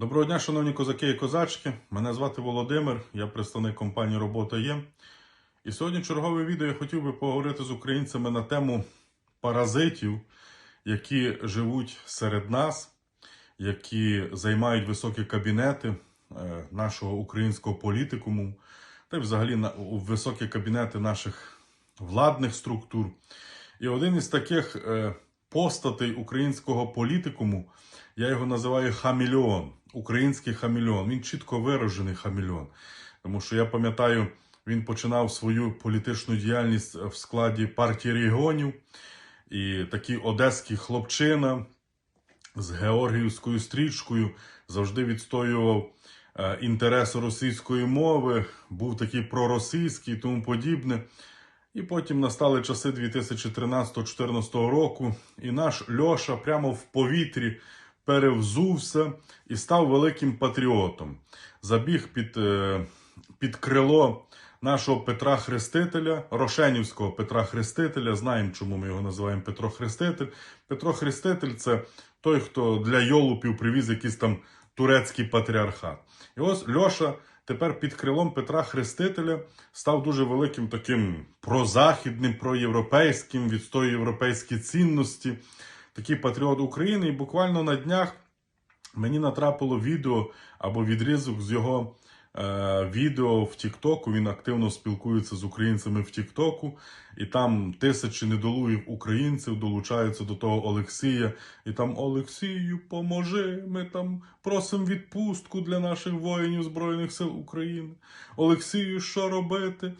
Доброго дня, шановні козаки і козачки. Мене звати Володимир, я представник компанії Робота є. І сьогодні чергове відео я хотів би поговорити з українцями на тему паразитів, які живуть серед нас, які займають високі кабінети е, нашого українського політикуму, та й взагалі високі кабінети наших владних структур. І один із таких е, постатей українського політикуму, я його називаю хамільон, український хамільон. Він чітко виражений хамільон. Тому що я пам'ятаю, він починав свою політичну діяльність в складі партії регіонів, і такий одеський хлопчина з георгіївською стрічкою завжди відстоював е, інтереси російської мови, був такий проросійський і тому подібне. І потім настали часи 2013-2014 року, і наш Льоша прямо в повітрі перевзувся і став великим патріотом. Забіг під, е, під крило нашого Петра Хрестителя, Рошенівського Петра Хрестителя. Знаємо, чому ми його називаємо Петро Хреститель. Петро Хреститель це той, хто для йолупів привіз якийсь там турецький патріархат. І ось Льоша тепер під крилом Петра Хрестителя став дуже великим таким прозахідним, проєвропейським, відстоює європейські цінності, такий патріот України. І буквально на днях мені натрапило відео або відрізок з його відео в Тіктоку. Він активно спілкується з українцями в Тіктоку, і там тисячі недолугих українців долучаються до того Олексія. І там Олексію, поможи, ми там просимо відпустку для наших воїнів Збройних сил України. Олексію, що робити?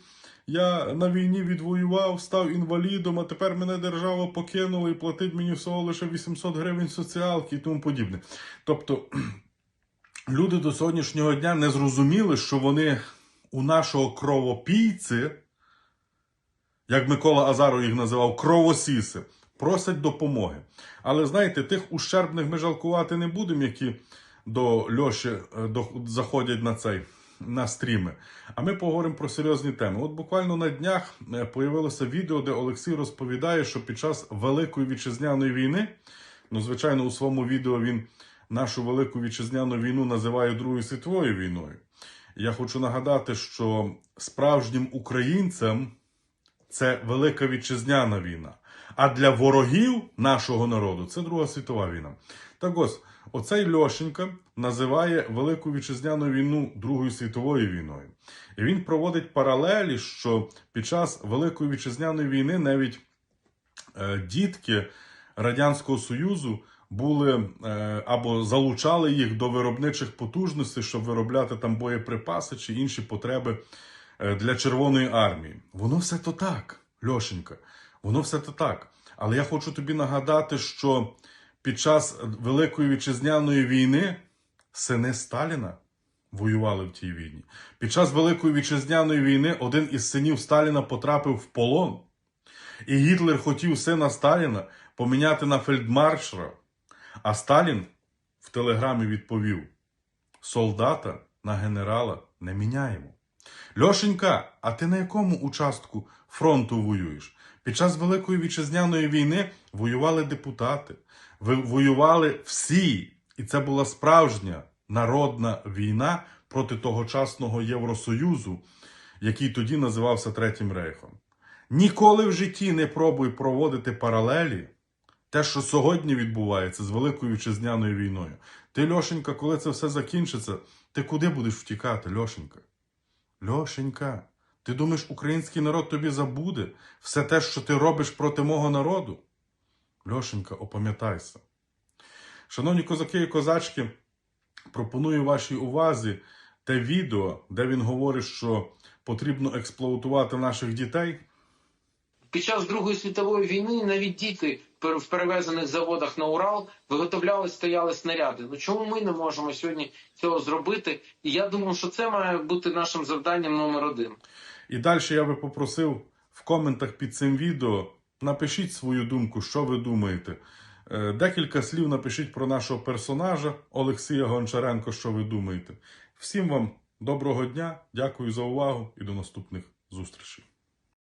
Я на війні відвоював, став інвалідом, а тепер мене держава покинула і платить мені всього лише 800 гривень соціалки і тому подібне. Тобто люди до сьогоднішнього дня не зрозуміли, що вони у нашого кровопійці, як Микола Азаров їх називав, кровосіси, просять допомоги. Але знаєте, тих ущербних ми жалкувати не будемо, які до Льоші е, до, заходять на цей. На стріми. А ми поговоримо про серйозні теми. От буквально на днях е, появилося відео, де Олексій розповідає, що під час Великої вітчизняної війни, ну, звичайно, у своєму відео він нашу Велику вітчизняну війну називає Другою світовою війною. Я хочу нагадати, що справжнім українцям це Велика вітчизняна війна. А для ворогів нашого народу це Друга світова війна. Так ось, оцей Льошенька називає Велику вітчизняну війну Другою світовою війною. І він проводить паралелі, що під час Великої вітчизняної війни навіть е, дітки Радянського Союзу були е, або залучали їх до виробничих потужностей, щоб виробляти там боєприпаси чи інші потреби е, для Червоної армії. Воно все то так, Льошенька, воно все то так. Але я хочу тобі нагадати, що під час Великої вітчизняної війни сини Сталіна воювали в тій війні. Під час Великої вітчизняної війни один із синів Сталіна потрапив в полон. І Гітлер хотів сина Сталіна поміняти на фельдмаршала. А Сталін в телеграмі відповів: солдата на генерала не міняємо. Льошенька, а ти на якому участку фронту воюєш? Під час Великої вітчизняної війни воювали депутати, воювали всі. І це була справжня народна війна проти тогочасного Євросоюзу, який тоді називався Третім Рейхом. Ніколи в житті не пробуй проводити паралелі те, що сьогодні відбувається з Великою вітчизняною війною. Ти, Льошенька, коли це все закінчиться, ти куди будеш втікати, Льошенька? Льошенька, ти думаєш, український народ тобі забуде все те, що ти робиш проти мого народу? Льошенька, опам'ятайся. Шановні козаки і козачки, пропоную вашій увазі те відео, де він говорить, що потрібно експлуатувати наших дітей. Під час Другої світової війни навіть діти в перевезених заводах на Урал виготовляли, стояли снаряди. Ну чому ми не можемо сьогодні цього зробити? І я думаю, що це має бути нашим завданням номер один. І далі я би попросив в коментах під цим відео напишіть свою думку, що ви думаєте. Е, Декілька слів напишіть про нашого персонажа Олексія Гончаренко, що ви думаєте. Всім вам доброго дня, дякую за увагу і до наступних зустрічей.